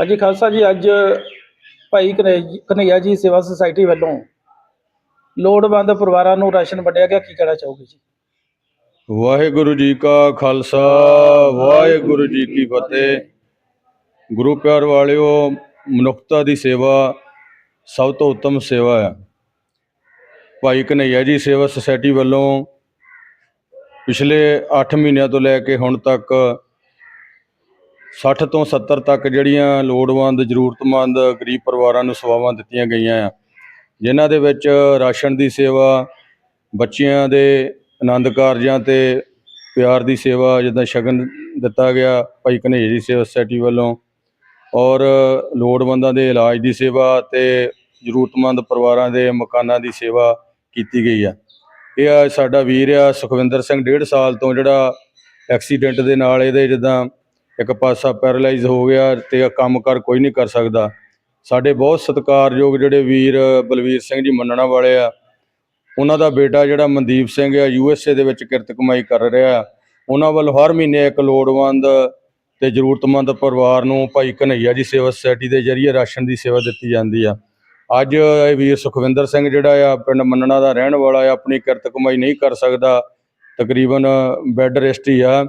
ਹਾਂਜੀ ਖਾਲਸਾ ਜੀ, ਅੱਜ ਭਾਈ ਕਨ੍ਹੱਈ- ਕਨ੍ਹਈਆ ਜੀ ਸੇਵਾ ਸੁਸਾਇਟੀ ਵੱਲੋਂ ਲੋੜਵੰਦ ਪਰਿਵਾਰਾਂ ਨੂੰ ਰਾਸ਼ਨ ਵੰਡਿਆ ਗਿਆ, ਕੀ ਕਹਿਣਾ ਚਾਹੋਗੇ ਜੀ? ਵਾਹਿਗੁਰੂ ਜੀ ਕਾ ਖਾਲਸਾ, ਵਾਹਿਗੁਰੂ ਜੀ ਕੀ ਫਤਿਹ। ਗੁਰੂ ਪਿਆਰ ਵਾਲਿਓ, ਮਨੁੱਖਤਾ ਦੀ ਸੇਵਾ ਸਭ ਤੋਂ ਉੱਤਮ ਸੇਵਾ ਹੈ। ਭਾਈ ਕਨ੍ਹਈਆ ਜੀ ਸੇਵਾ ਸੁਸਾਇਟੀ ਵੱਲੋਂ ਪਿਛਲੇ 8 ਮਹੀਨਿਆਂ ਤੋਂ ਲੈ ਕੇ ਹੁਣ ਤੱਕ 60 ਤੋਂ 70 ਤੱਕ ਜਿਹੜੀਆਂ ਲੋੜਵੰਦ, ਜ਼ਰੂਰਤਮੰਦ, ਗਰੀਬ ਪਰਿਵਾਰਾਂ ਨੂੰ ਸੇਵਾਵਾਂ ਦਿੱਤੀਆਂ ਗਈਆਂ ਆ, ਜਿਨ੍ਹਾਂ ਦੇ ਵਿੱਚ ਰਾਸ਼ਨ ਦੀ ਸੇਵਾ, ਬੱਚਿਆਂ ਦੇ ਆਨੰਦ ਕਾਰਜਾਂ ਤੇ ਪਿਆਰ ਦੀ ਸੇਵਾ, ਜਿੱਦਾਂ ਸ਼ਗਨ ਦਿੱਤਾ ਗਿਆ, ਭਾਈ ਕਨੇਜ ਸੇਵਾ ਸੋਸਾਇਟੀ ਵੱਲੋਂ, ਔਰ ਲੋੜਵੰਦਾਂ ਦੇ ਇਲਾਜ ਦੀ ਸੇਵਾ ਤੇ ਜ਼ਰੂਰਤਮੰਦ ਪਰਿਵਾਰਾਂ ਦੇ ਮਕਾਨਾਂ ਦੀ ਸੇਵਾ ਕੀਤੀ ਗਈ ਆ। ਇਹ ਆ ਸਾਡਾ ਵੀਰ ਆ ਸੁਖਵਿੰਦਰ ਸਿੰਘ, ਡੇਢ ਸਾਲ ਤੋਂ ਜਿਹੜਾ ਐਕਸੀਡੈਂਟ ਦੇ ਨਾਲ ਇਹਦੇ ਜਿੱਦਾਂ ਇੱਕ ਪਾਸਾ ਪੈਰਲਾਈਜ਼ ਹੋ ਗਿਆ ਤੇ ਕੰਮ ਕਰ ਕੋਈ ਨਹੀਂ ਕਰ ਸਕਦਾ। ਸਾਡੇ ਬਹੁਤ ਸਤਿਕਾਰਯੋਗ ਜਿਹੜੇ ਵੀਰ ਬਲਵੀਰ ਸਿੰਘ ਜੀ ਮੰਨਣਾ ਵਾਲੇ ਆ, ਉਹਨਾਂ ਦਾ ਬੇਟਾ ਜਿਹੜਾ ਮਨਦੀਪ ਸਿੰਘ ਆ, ਯੂ ਐਸ ਏ ਦੇ ਵਿੱਚ ਕਿਰਤ ਕਮਾਈ ਕਰ ਰਿਹਾ ਉਹਨਾਂ ਵੱਲ ਹਰ ਮਹੀਨੇ ਇੱਕ ਲੋੜਵੰਦ ਤੇ ਜ਼ਰੂਰਤਮੰਦ ਪਰਿਵਾਰ ਨੂੰ ਭਾਈ ਕਨਈਆ ਜੀ ਸੇਵਾ ਸੁਸਾਇਟੀ ਦੇ ਜਰੀਏ ਰਾਸ਼ਨ ਦੀ ਸੇਵਾ ਦਿੱਤੀ ਜਾਂਦੀ ਆ। ਅੱਜ ਇਹ ਵੀਰ ਸੁਖਵਿੰਦਰ ਸਿੰਘ ਜਿਹੜਾ ਆ, ਪਿੰਡ ਮੰਨਣਾ ਦਾ ਰਹਿਣ ਵਾਲਾ ਆ, ਆਪਣੀ ਕਿਰਤ ਕਮਾਈ ਨਹੀਂ ਕਰ ਸਕਦਾ। ਤਕਰੀਬਨ ਬੈੱਡ ਰੈਸਟ ਹੀ ਆ।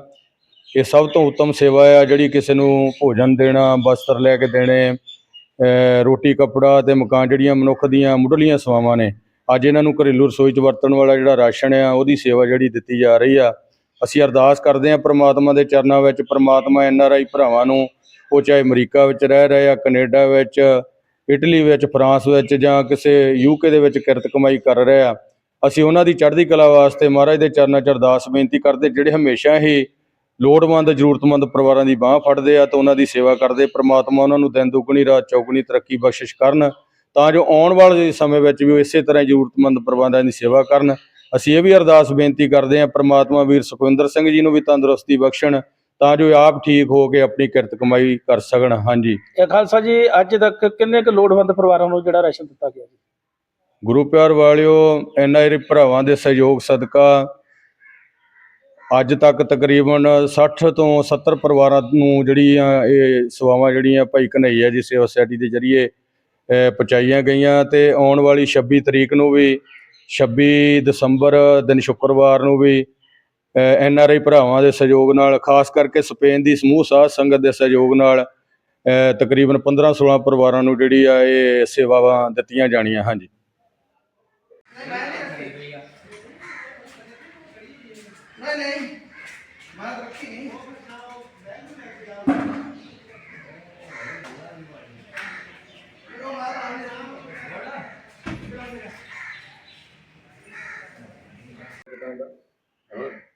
ਇਹ ਸਭ ਤੋਂ ਉੱਤਮ ਸੇਵਾ ਆ ਜਿਹੜੀ ਕਿਸੇ ਨੂੰ ਭੋਜਨ ਦੇਣਾ, ਵਸਤਰ ਲੈ ਕੇ ਦੇਣੇ ਰੋਟੀ, ਕੱਪੜਾ ਤੇ ਮਕਾਨ ਜਿਹੜੀਆਂ ਮਨੁੱਖ ਦੀਆਂ ਮੁੱਢਲੀਆਂ ਸੇਵਾਵਾਂ ਨੇ। ਅੱਜ ਇਹਨਾਂ ਨੂੰ ਘਰੇਲੂ ਰਸੋਈ 'ਚ ਵਰਤਣ ਵਾਲਾ ਜਿਹੜਾ ਰਾਸ਼ਨ ਆ, ਉਹਦੀ ਸੇਵਾ ਜਿਹੜੀ ਦਿੱਤੀ ਜਾ ਰਹੀ ਆ। ਅਸੀਂ ਅਰਦਾਸ ਕਰਦੇ ਹਾਂ ਪ੍ਰਮਾਤਮਾ ਦੇ ਚਰਨਾਂ ਵਿੱਚ ਪ੍ਰਮਾਤਮਾ ਐਨ ਆਰ ਆਈ ਭਰਾਵਾਂ ਨੂੰ, ਉਹ ਚਾਹੇ ਅਮਰੀਕਾ ਵਿੱਚ ਰਹਿ ਰਹੇ ਆ, ਕੈਨੇਡਾ ਵਿੱਚ, ਇਟਲੀ ਵਿੱਚ, ਫਰਾਂਸ ਵਿੱਚ ਜਾਂ ਕਿਸੇ ਯੂਕੇ ਦੇ ਵਿੱਚ ਕਿਰਤ ਕਮਾਈ ਕਰ ਰਹੇ ਆ। ਅਸੀਂ ਉਹਨਾਂ ਦੀ ਚੜ੍ਹਦੀ ਕਲਾ ਵਾਸਤੇ ਮਹਾਰਾਜ ਦੇ ਚਰਨਾਂ 'ਚ ਅਰਦਾਸ ਬੇਨਤੀ ਕਰਦੇ ਜਿਹੜੇ ਹਮੇਸ਼ਾ ਹੀ ਲੋੜਵੰਦ ਜ਼ਰੂਰਤਮੰਦ ਪਰਿਵਾਰਾਂ ਦੀ ਬਾਹ ਫੜਦੇ ਆ ਤੇ ਉਹਨਾਂ ਦੀ ਸੇਵਾ ਕਰਦੇ। ਪ੍ਰਮਾਤਮਾ ਉਹਨਾਂ ਨੂੰ ਦਿਨ ਦੁੱਗਣੀ ਰਾਤ ਚੌਗਣੀ ਤਰੱਕੀ ਬਖਸ਼ਿਸ਼ ਕਰਨ। ਤਾਂ ਜੋ ਆਉਣ ਵਾਲੇ ਸਮੇਂ ਵਿੱਚ ਵੀ ਉਹ ਇਸੇ ਤਰ੍ਹਾਂ ਜ਼ਰੂਰਤਮੰਦ ਪਰਿਵਾਰਾਂ ਦੀ ਸੇਵਾ ਕਰਨ। ਅਸੀਂ ਇਹ ਵੀ ਅਰਦਾਸ ਬੇਨਤੀ ਕਰਦੇ ਹਾਂ ਪ੍ਰਮਾਤਮਾ ਵੀਰ ਸੁਖਵਿੰਦਰ ਸਿੰਘ ਜੀ ਨੂੰ ਵੀ ਤੰਦਰੁਸਤੀ ਬਖਸ਼ਣ ਤਾਂ ਜੋ ਆਪ ਠੀਕ ਹੋ ਕੇ ਆਪਣੀ ਕਿਰਤ ਕਮਾਈ ਕਰ ਸਕਣ। ਹਾਂਜੀ। ਇਹ ਖਾਲਸਾ ਜੀ ਅੱਜ ਤੱਕ ਕਿੰਨੇ ਕੁ ਲੋੜਵੰਦ ਪਰਿਵਾਰਾਂ ਨੂੰ ਜਿਹੜਾ ਰਾਸ਼ਨ ਦਿੱਤਾ ਗਿਆ ਜੀ? ਗੁਰੂ ਪਿਆਰ ਵਾਲਿਓ ਐਨਆਰਆਈ ਭਰਾਵਾਂ ਦੇ ਸਹਿਯੋਗ ਸਦਕਾ ਅੱਜ ਤੱਕ ਤਕਰੀਬਨ 60 ਤੋਂ 70 ਪਰਿਵਾਰਾਂ ਨੂੰ ਜਿਹੜੀਆਂ ਇਹ ਸੇਵਾਵਾਂ ਜਿਹੜੀਆਂ ਭਾਈ ਕਨਈਆ ਜੀ ਸੇਵਾ ਸੁਸਾਇਟੀ ਦੇ ਜਰੀਏ ਪਹੁੰਚਾਈਆਂ ਗਈਆਂ ਤੇ ਆਉਣ ਵਾਲੀ 26 ਤਰੀਕ ਨੂੰ ਵੀ 26 ਦਸੰਬਰ ਦਿਨ ਸ਼ੁੱਕਰਵਾਰ ਨੂੰ ਵੀ ਐੱਨ ਆਰ ਆਈ ਭਰਾਵਾਂ ਦੇ ਸਹਿਯੋਗ ਨਾਲ, ਖਾਸ ਕਰਕੇ ਸਪੇਨ ਦੀ ਸਮੂਹ ਸਾਧ ਸੰਗਤ ਦੇ ਸਹਿਯੋਗ ਨਾਲ ਤਕਰੀਬਨ 15 16 ਪਰਿਵਾਰਾਂ ਨੂੰ ਜਿਹੜੀ ਆ ਇਹ ਸੇਵਾਵਾਂ ਦਿੱਤੀਆਂ ਜਾਣੀਆਂ, ਹਾਂਜੀ। नहीं नहीं मैं रखी नहीं Hello?